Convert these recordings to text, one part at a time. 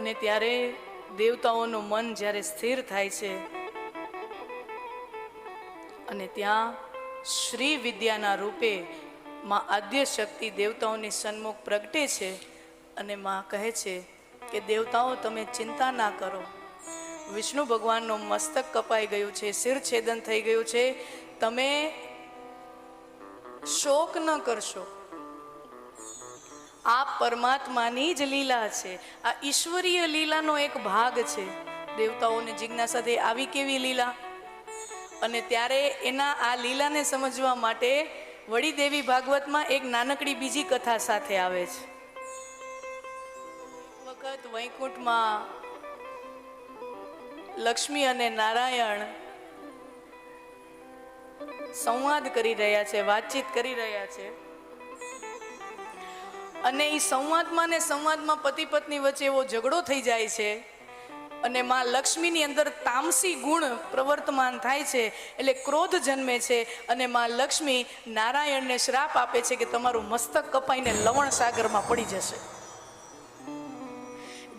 અને ત્યારે દેવતાઓનું મન જ્યારે સ્થિર થાય છે, અને ત્યાં શ્રી વિદ્યાના રૂપે માં આદ્ય શક્તિ દેવતાઓની સન્મુખ પ્રગટે છે અને માં કહે છે કે, દેવતાઓ, તમે ચિંતા ના કરો. વિષ્ણુ ભગવાનનું મસ્તક કપાઈ ગયું છે શિર છેદન થઈ ગયું છે. તમે શોક ન કરશો. આ પરમાત્માની જ લીલા છે. આ ઈશ્વરીય લીલાનો એક ભાગ છે. દેવતાઓને જિજ્ઞાસાથી આવી કેવી લીલા? અને ત્યારે એના આ લીલાને સમજવા માટે વળી દેવી ભાગવતમાં એક નાનકડી બીજી કથા સાથે આવે છે. વખત વૈકુંઠમાં લક્ષ્મી અને નારાયણ સંવાદ કરી રહ્યા છે, વાતચીત કરી રહ્યા છે. અને એ સંવાદમાં ને સંવાદમાં પતિ પત્ની વચ્ચે એવો ઝઘડો થઈ જાય છે. અને માં લક્ષ્મીની અંદર તામસી ગુણ પ્રવર્તમાન થાય છે, એટલે ક્રોધ જન્મે છે. અને માં લક્ષ્મી નારાયણને શ્રાપ આપે છે કે તમારું મસ્તક કપાઈને લવણ સાગરમાં પડી જશે.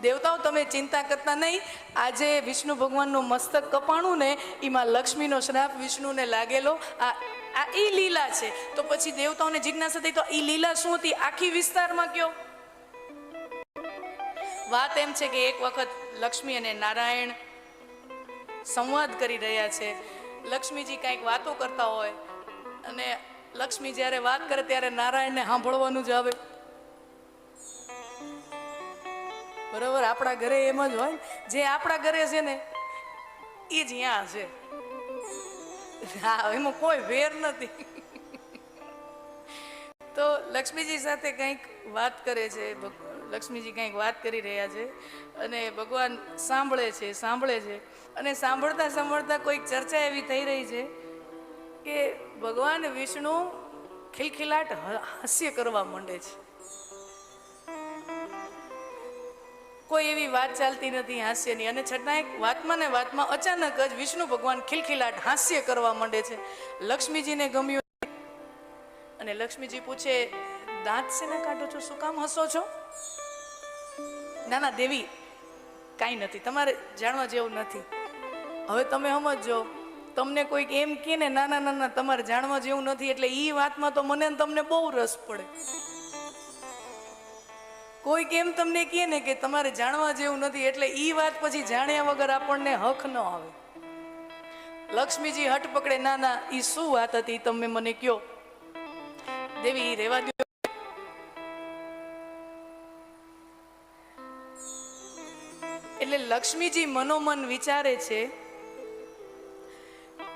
દેવતાઓ તમે ચિંતા કરતા નહીં. આજે વિષ્ણુ ભગવાનનું મસ્તક કપાણું ને એમાં લક્ષ્મીનો શ્રાપ વિષ્ણુને લાગેલો. આ આ ઈ લીલા છે. તો પછી દેવતાઓને જિજ્ઞાસા થઈ તો ઈ લીલા શું હતી? આખી વિસ્તારમાં કયો? વાત એમ છે કે એક વખત લક્ષ્મી અને નારાયણ સંવાદ કરી રહ્યા છે. લક્ષ્મીજી કાંઈક વાતો કરતા હોય અને લક્ષ્મી જ્યારે વાત કરે ત્યારે નારાયણને સાંભળવાનું જ આવે. બરાબર, આપણા ઘરે એમ જ હોય જે આપણા ઘરે છે ને, એ જ અહીંયા છે. હા, એમાં કોઈ વેર નથી. તો લક્ષ્મીજી સાથે કંઈક વાત કરે છે લક્ષ્મીજી કંઈક વાત કરી રહ્યા છે અને ભગવાન સાંભળે છે સાંભળે છે. અને સાંભળતા સાંભળતા કોઈક ચર્ચા એવી થઈ રહી છે કે ભગવાન વિષ્ણુ ખિલખિલાટ હાસ્ય કરવા માંડે છે. કોઈ એવી વાત ચાલતી નથી, હાસ્યની. અને છતાં વાતમાં ને વાતમાં અચાનક જ વિષ્ણુ ભગવાન ખિલખિલાટ હાસ્ય કરવા માંડે છે. લક્ષ્મીજીને ગમ્યું અને લક્ષ્મીજી પૂછે, દાંત શેના કાઢો છો? શું કામ હસો છો? ના ના દેવી, કાંઈ નથી. તમારે જાણવા જેવું નથી. હવે તમે સમજો તમને કોઈક એમ કહે ને ના ના ના ના તમારે જાણવા જેવું નથી. એટલે એ વાતમાં તો મને તમને બહુ રસ પડે. કોઈક કેમ તમને કહે ને કે તમારે જાણવા જેવું નથી, એટલે એ વાત પછી જાણ્યા વગર આપણને હક ન આવે. લક્ષ્મીજી હટ પકડે, ના ના એ શું વાત હતી તમે મને કયો? દેવી રેવા દો એટલે લક્ષ્મીજી મનોમન વિચારે છે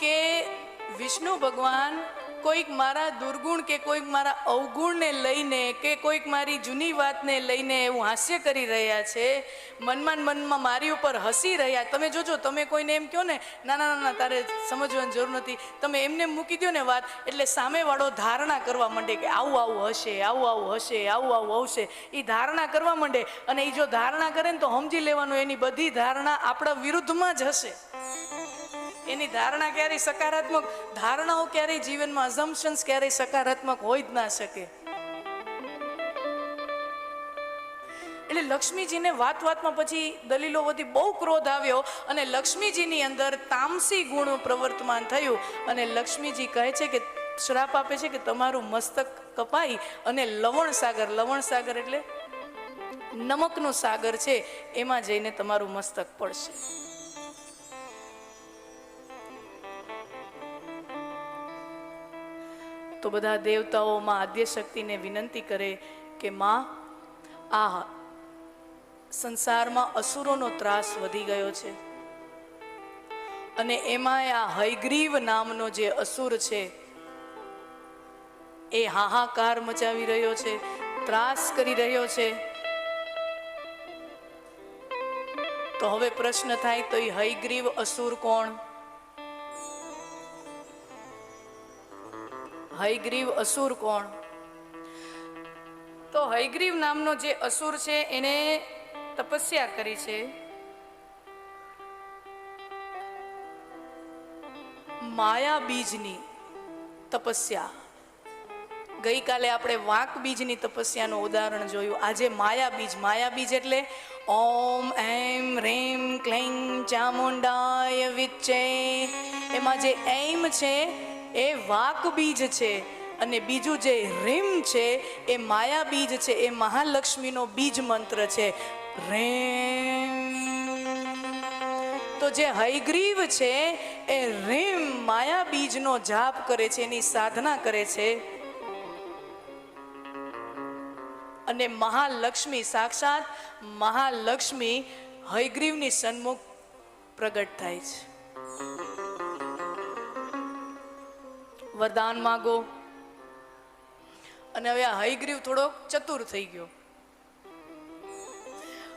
કે વિષ્ણુ ભગવાન કોઈક મારા દુર્ગુણ કે કોઈક મારા અવગુણને લઈને કે કોઈક મારી જૂની વાતને લઈને એવું હાસ્ય કરી રહ્યા છે, મનમાં મનમાં મારી ઉપર હસી રહ્યા. તમે જોજો, તમે કોઈને એમ કહો ને, ના ના ના ના, તારે સમજવાની જરૂર નથી. તમે એમને મૂકી દો ને વાત, એટલે સામેવાળો ધારણા કરવા માંડે કે આવું આવું હશે, આવું આવું હશે, આવું આવું આવશે. એ ધારણા કરવા માંડે અને એ જો ધારણા કરે ને તો સમજી લેવાનું, એની બધી ધારણા આપણા વિરુદ્ધમાં જ હશે. એની ધારણા ક્યારેય સકારાત્મક? ધારણાઓ ક્યારેય જીવનમાં અઝમ્પશન્સ ક્યારેય સકારાત્મક હોય જ ના શકે. એટલે લક્ષ્મીજીને વાત વાતમાં પછી દલીલો વધી બહુ ક્રોધ આવ્યો અને લક્ષ્મીજીની અંદર તામસી ગુણ પ્રવર્તમાન થયું અને લક્ષ્મીજી કહે છે કે, શ્રાપ આપે છે કે તમારું મસ્તક કપાઈ અને લવણ સાગર લવણ સાગર એટલે નમકનો સાગર છે, એમાં જઈને તમારું મસ્તક પડશે. તો બધા દેવતાઓમાં આદ્ય શક્તિને વિનંતી કરે કે માં, આ સંસારમાં અસુરોનો ત્રાસ વધી ગયો છે. અને એમાં આ હયગ્રીવ નામનો જે અસુર છે, એ હાહાકાર મચાવી રહ્યો છે, ત્રાસ કરી રહ્યો છે. તો હવે પ્રશ્ન થાય તો એ હયગ્રીવ અસુર કોણ? હયગ્રીવ અસુર કોણ? તો હયગ્રીવ નામનો જે અસુર છે એને તપસ્યા કરી છે. માયા બીજની તપસ્યા. ગઈકાલે આપણે વાંક બીજની તપસ્યાનું ઉદાહરણ જોયું. આજે માયા બીજ માયા બીજ એટલે ઓમ એમ રેમ ક્લેમ ચામુંડાય વિચે એમાં જે એમ છે એ વાક બીજ છે અને બીજું જે રીમ છે એ માયા બીજ છે, એ મહાલક્ષ્મીનો બીજ મંત્ર છે. રેમ. તો જે હયગ્રીવ છે, એ રીમ માયા બીજનો જાપ કરે છે, એની સાધના કરે છે. અને મહાલક્ષ્મી સાક્ષાત મહાલક્ષ્મી હયગ્રીવની સન્મુખ પ્રગટ થાય છે. વરદાન માગો. અને હવે આ હયગ્રીવ થોડોક ચતુર થઈ ગયો.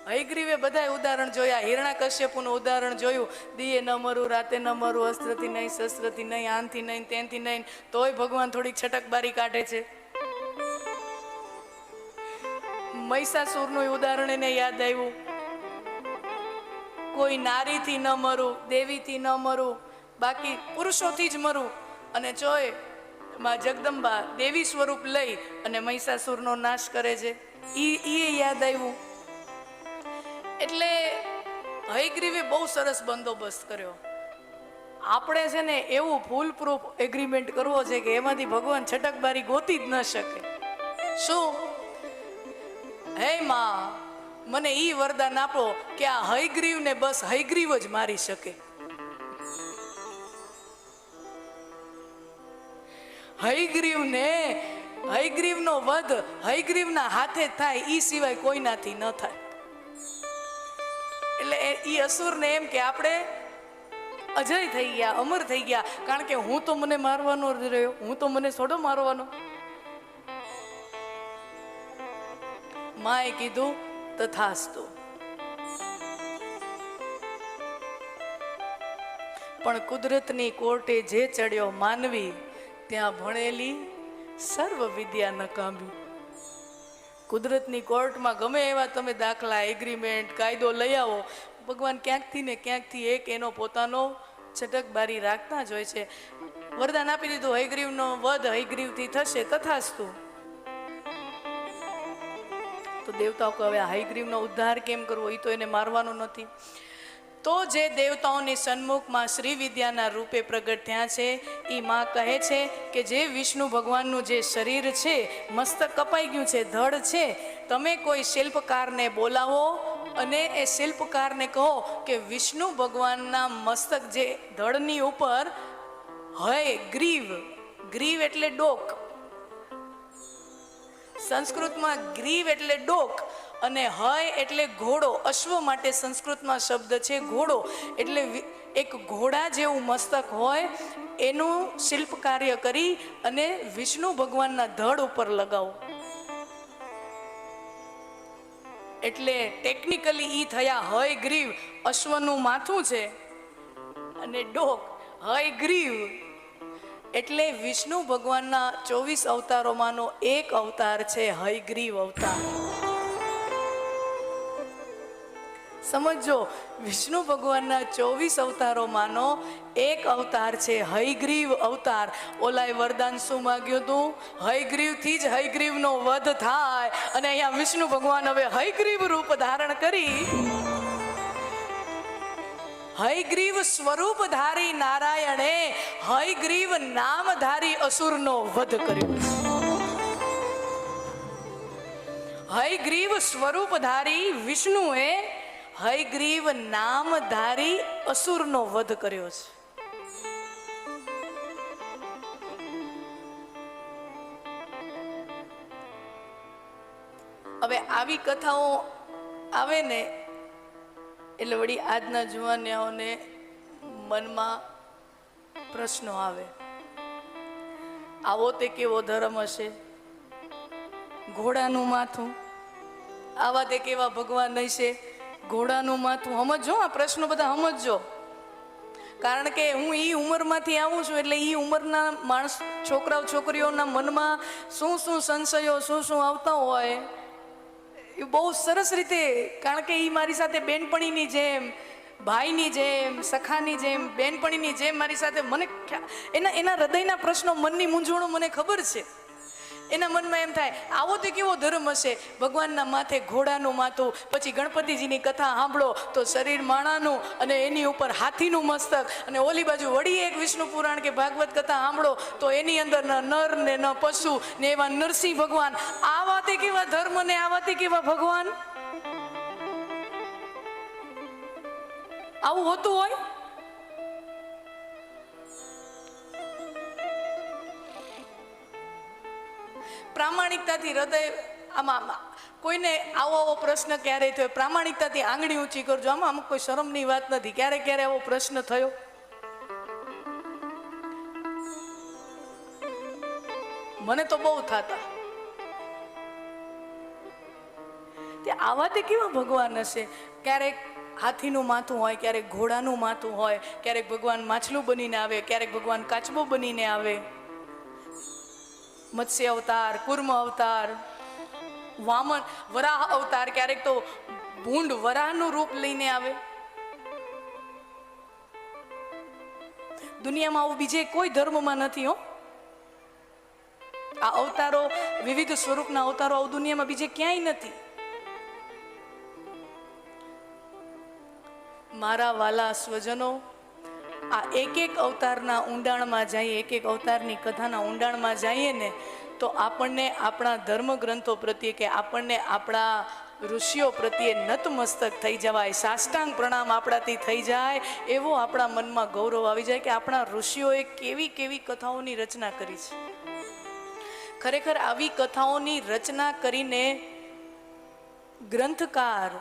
હયગ્રીવે બધાય ઉદાહરણ જોયા. હિરણા કશ્યપુનું ઉદાહરણ જોયું. દીએ ન મરું, રાતે ન મરું, અસ્ત્રથી નહીં, શસ્ત્રથી નહીં, આનથી નહીં, તેનથી નહીં. તોય ભગવાન થોડીક છટકબારી કાઢે છે. મહિષાસુરનું ઉદાહરણ એને યાદ આવ્યું. કોઈ નારીથી ન મરું, દેવીથી ન મરું, બાકી પુરુષોથી જ મરું. અને ચોયમાં જગદંબા દેવી સ્વરૂપ લઈ અને મહિષાસુરનો નાશ કરે છે, ઈ એ યાદ આવ્યું. એટલે હયગ્રીવે બહુ સરસ બંદોબસ્ત કર્યો. આપણે છે ને એવું ફૂલ પ્રૂફ એગ્રીમેન્ટ કરવો છે કે એમાંથી ભગવાન છટકબારી ગોતી જ ન શકે. શું? હે માં, મને ઈ વરદાન આપો કે આ હયગ્રીવને બસ હયગ્રીવ જ મારી શકે. હયગ્રીવને હયગ્રીવનો વધ હયગ્રીવના હાથે થાય એ સિવાય કોઈનાથી ન થાય. એટલે એ- અસુરને એમ કે આપણે અજય થઈ ગયા, અમર થઈ ગયા, કારણ કે હું તો મને મારવાનો જ રહ્યો, હું તો મને થોડો મારવાનો. માએ કીધું, તથાસ્તુ. પણ કુદરતની કોર્ટે જે ચડ્યો માનવી ત્યાં ભણેલી સર્વ વિદ્યા નકામી કુદરતની કોર્ટમાં ગમે એવા તમે દાખલા એગ્રીમેન્ટ કાયદો લઈ આવો, ભગવાન ક્યાંકથી ને ક્યાંકથી એક એનો પોતાનો છટકબારી રાખતા જ હોય છે. વરદાન આપી દીધું હયગ્રીવનો વધ હયગ્રીવથી થશે, તથાસ્તુ. તો દેવતાઓ કહે, હવે હયગ્રીવનો ઉદ્ધાર કેમ કરવો? એ તો એને મારવાનો નથી. તો જે દેવતાઓની સન્મુખમાં શ્રી વિદ્યાના રૂપે પ્રગટ થયા છે એ માં કહે છે કે જે વિષ્ણુ ભગવાનનું જે શરીર છે, મસ્તક કપાઈ ગયું છે, ધડ છે, તમે કોઈ શિલ્પકારને બોલાવો અને એ શિલ્પકારને કહો કે વિષ્ણુ ભગવાનના મસ્તક જે ધડની ઉપર હય ગ્રીવ ગ્રીવ એટલે ડોક. સંસ્કૃતમાં ગ્રીવ એટલે ડોક અને હય એટલે ઘોડો, અશ્વ માટે સંસ્કૃતમાં શબ્દ છે ઘોડો. એટલે એક ઘોડા જેવું મસ્તક હોય, એનું શિલ્પ કાર્ય કરી અને વિષ્ણુ ભગવાનના ધડ ઉપર લગાવો. એટલે ટેકનિકલી ઈ થયા હય ગ્રીવ, અશ્વનું માથું છે અને ડોક, હય ગ્રીવ. એટલે વિષ્ણુ ભગવાનના ચોવીસ અવતારોમાંનો એક અવતાર છે હયગ્રીવ અવતાર. સમજો વિષ્ણુ ભગવાનના ચોવીસ અવતારોમાંનો એક અવતાર છે હયગ્રીવ અવતાર. ઓલાએ વરદાન શું માગ્યું હતું હયગ્રીવથી જ હયગ્રીવનો વધ થાય. અને અહીંયા વિષ્ણુ ભગવાન હવે હયગ્રીવ રૂપ ધારણ કરી હયગ્રીવ સ્વરૂપધારી નારાયણે હયગ્રીવ નામધારી અસુરનો વધ કર્યો. હયગ્રીવ સ્વરૂપધારી વિષ્ણુએ હયગ્રીવ નામધારી અસુરનો વધ કર્યો છે. હવે આવી કથાઓ આવે ને, એટલે વળી આજના જુવાનિયાઓને મનમાં પ્રશ્નો આવે. આવો તે કેવો ધર્મ હશે? ઘોડાનું માથું? આવા તે કેવા ભગવાન હશે? ઘોડાનું માથું સમજો આ પ્રશ્નો બધા સમજજો કારણ કે હું એ ઉંમરમાંથી આવું છું એટલે એ ઉંમરના માણસ, છોકરાઓ, છોકરીઓના મનમાં શું શું સંશયો, શું શું આવતા હોય, એ બહુ સરસ રીતે, કારણ કે એ મારી સાથે બેનપણીની જેમ, ભાઈની જેમ, સખાની જેમ, બેનપણીની જેમ મારી સાથે મને એના એના હૃદયના પ્રશ્નો મનની મૂંઝવણો મને ખબર છે. એના મનમાં એમ થાય, આવો તો કેવો ધર્મ હશે ભગવાનના માથે ઘોડાનું માથું, પછી ગણપતિજીની કથા સાંભળો તો શરીર માણાનું અને એની ઉપર હાથીનું મસ્તક અને ઓલી બાજુ વળી એક વિષ્ણુ પુરાણ કે ભાગવત કથા સાંભળો તો એની અંદર ન નર ને ન પશુ ને એવા નરસિંહ ભગવાન. આ વાતે કેવા ધર્મ ને આ વાતે કેવા ભગવાન? આવું હોતું હોય? પ્રામાણિકતાથી હૃદય, આમાં કોઈને આવો આવો પ્રશ્ન ક્યારેય થયો? પ્રામાણિકતાથી આંગળી ઊંચી કરજો. આમાં અમુક કોઈ શરમની વાત નથી. ક્યારે ક્યારે આવો પ્રશ્ન થયો? મને તો બહુ થતા. તે આવા તે કેવા ભગવાન હશે? ક્યારેક હાથીનું માથું હોય, ક્યારેક ઘોડાનું માથું હોય, ક્યારેક ભગવાન માછલું બનીને આવે, ક્યારેક ભગવાન કાચબો બનીને આવે. મત્સ્ય અવતાર કુર્મ અવતાર વામન વરાહ અવતાર ક્યારેક તો ભૂંડ વરાહનું રૂપ લઈને આવે દુનિયામાં આવું બીજે કોઈ ધર્મમાં નથી હો આ અવતારો વિવિધ સ્વરૂપના અવતારો આવું દુનિયામાં બીજે ક્યાંય નથી મારા વાલા સ્વજનો આ એક એક અવતારના ઊંડાણમાં જઈએ એક એક અવતારની કથાના ઊંડાણમાં જઈએ ને, તો આપણને આપણા ધર્મગ્રંથો પ્રત્યે કે આપણને આપણા ઋષિઓ પ્રત્યે નતમસ્તક થઈ જવાય, સાષ્ટાંગ પ્રણામ આપણાથી થઈ જાય, એવો આપણા મનમાં ગૌરવ આવી જાય કે આપણા ઋષિઓએ કેવી કેવી કથાઓની રચના કરી છે. ખરેખર આવી કથાઓની રચના કરીને ગ્રંથકાર,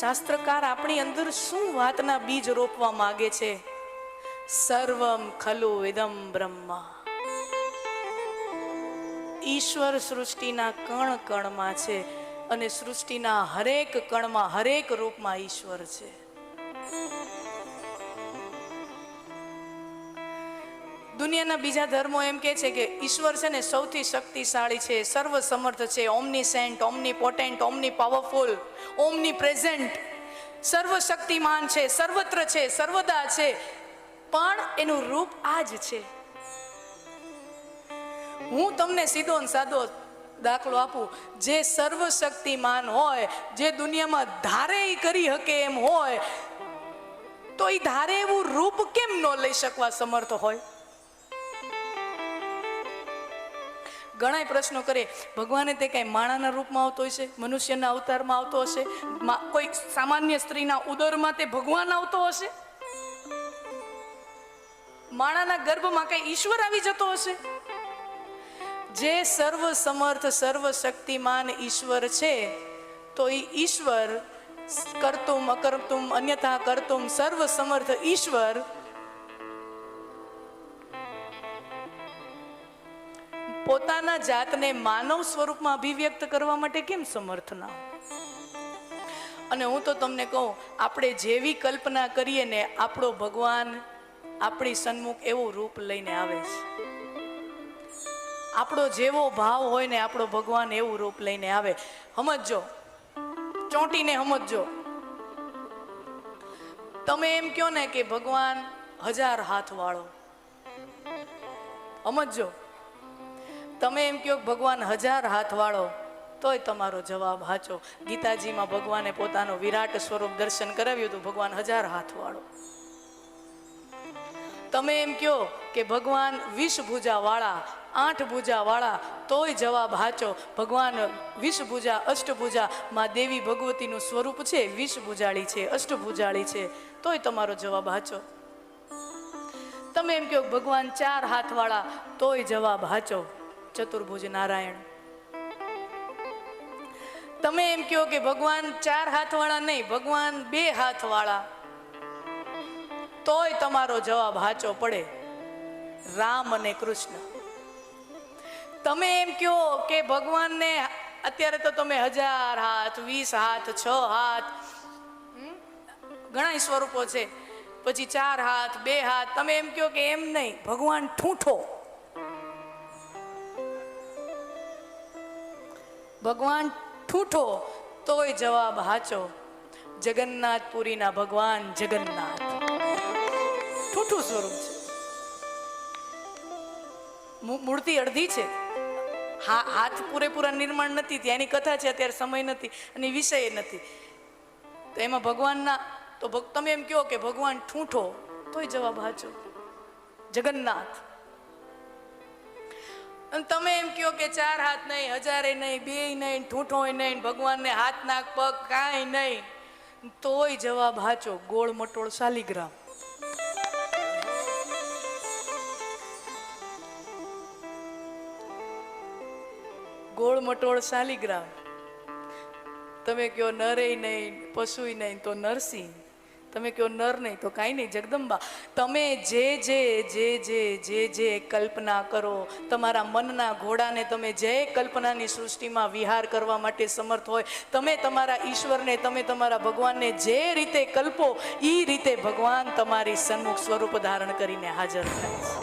શાસ્ત્રકાર આપણી અંદર શું વાતના બીજ રોપવા માગે છે? સર્વમ ખલુ ઇદમ બ્રહ્મા ઈશ્વર સૃષ્ટિના કણ કણમાં છે અને સૃષ્ટિના હરેક કણમાં હરેક રૂપમાં ઈશ્વર છે. દુનિયાના બીજા ધર્મો એમ કે છે કે ઈશ્વર છે ને સૌથી શક્તિશાળી છે સર્વ સમર્થ છે omniscient omnipotent omni powerful omnipresent સર્વ શક્તિમાન છે, સર્વત્ર છે, સર્વદા છે પણ એનું રૂપ આ જ છે. હું તમને સીધો ને સાદો દાખલો આપું. જે સર્વશક્તિમાન હોય, જે દુનિયામાં ધારે કરી શકે એમ હોય, તો એ ધારે એવું રૂપ કેમ ન લઈ શકવા સમર્થ હોય? ઘણા પ્રશ્નો કરે, ભગવાને તે કઈ માણાના રૂપમાં આવતો હશે, મનુષ્યના અવતારમાં આવતો હશે? કોઈ સામાન્ય સ્ત્રીના ઉદરમાં તે ભગવાન આવતો હશે? માણાના ગર્ભમાં કઈ ઈશ્વર આવી જતો હશે? જે સર્વ સમર્થ, સર્વ શક્તિમાન ઈશ્વર છે, તો એ ઈશ્વર કરતુમ, અકર્તુમ, અન્યથા કરતુમ સર્વ સમર્થ ઈશ્વર પોતાના જાતને માનવ સ્વરૂપમાં અભિવ્યક્ત કરવા માટે કેમ સમર્થ ના અને હું તો તમને કહું, આપણે જેવી કલ્પના કરીએ ને આપણો ભગવાન આપણી સન્મુખ એવું રૂપ લઈને આવે છે. આપણો જેવો ભાવ હોય ને આપણો ભગવાન એવું રૂપ લઈને આવે. સમજજો. ચોંટીને સમજજો. તમે એમ કહો ને કે ભગવાન હજાર હાથ વાળો. સમજજો. તમે એમ કહો ભગવાન હજાર હાથ વાળો, તોય તમારો જવાબ હાચો ગીતાજીમાં ભગવાને પોતાનું વિરાટ સ્વરૂપ દર્શન કરાવ્યું હતું, ભગવાન હજાર હાથ વાળો. તમે એમ કહો કે ભગવાન વીસ ભુજા આઠ ભૂજાવાળા તોય જવાબ હાચો. ભગવાન વીસ ભુજા અષ્ટભુજા, માં દેવી ભગવતીનું સ્વરૂપ છે વીસ ભુજાળી છે, અષ્ટભુજાળી છે, તોય તમારો જવાબ હાચો. તમે એમ કહો ભગવાન ચાર હાથવાળા, તોય જવાબ હાચો. ચતુર્ભુજ નારાયણ. તમે એમ કહો કે ભગવાન ચાર હાથવાળા નહીં, ભગવાન બે હાથ વાળા તોય તમારો જવાબ હાચો પડે. રામ અને કૃષ્ણ. તમે એમ કહો કે ભગવાનને અત્યારે તો તમે હજાર હાથ, વીસ હાથ, છ હાથ ઘણા સ્વરૂપો છે. પછી ચાર હાથ, બે હાથ, તમે એમ કહો કે એમ નહીં, ભગવાન ઠૂંઠો. ભગવાન ઠૂઠો, તોય જવાબ હાચો જગન્નાથપુરીના ભગવાન જગન્નાથ. ઠૂઠું સ્વરૂપ છે. મૂર્તિ અડધી છે. હા, હાથ પૂરેપૂરા નિર્માણ નથી ત્યાંની કથા છે, અત્યારે સમય નથી અને વિષય નથી. તો એમાં ભગવાનના, તો તમે એમ કહો કે ભગવાન ઠૂંઠો, તોય જવાબ હાચો જગન્નાથ. અને તમે એમ કહો કે ચાર હાથ નહીં, હજારે નહીં, બે નહીં ઠૂંઠોય નહીં, ભગવાનને હાથ નાક પગ કાંઈ નહીં. તોય જવાબ હાચો ગોળ મટોળ શાલિગ્રામ. ગોળ મટોળ શાલિગ્રામ. તમે કહો નરે નહીં પશુય નહીં, તો નરસિંહ. તમે કહો નર નહીં, તો કાંઈ નહીં, જગદંબા. તમે જે જે જે જે જે જે કલ્પના કરો, તમારા મનના ઘોડાને તમે જે કલ્પનાની સૃષ્ટિમાં વિહાર કરવા માટે સમર્થ હોય, તમે તમારા ઈશ્વરને, તમે તમારા ભગવાનને જે રીતે કલ્પો એ રીતે ભગવાન તમારી સન્મુખ સ્વરૂપ ધારણ કરીને હાજર થાય છે.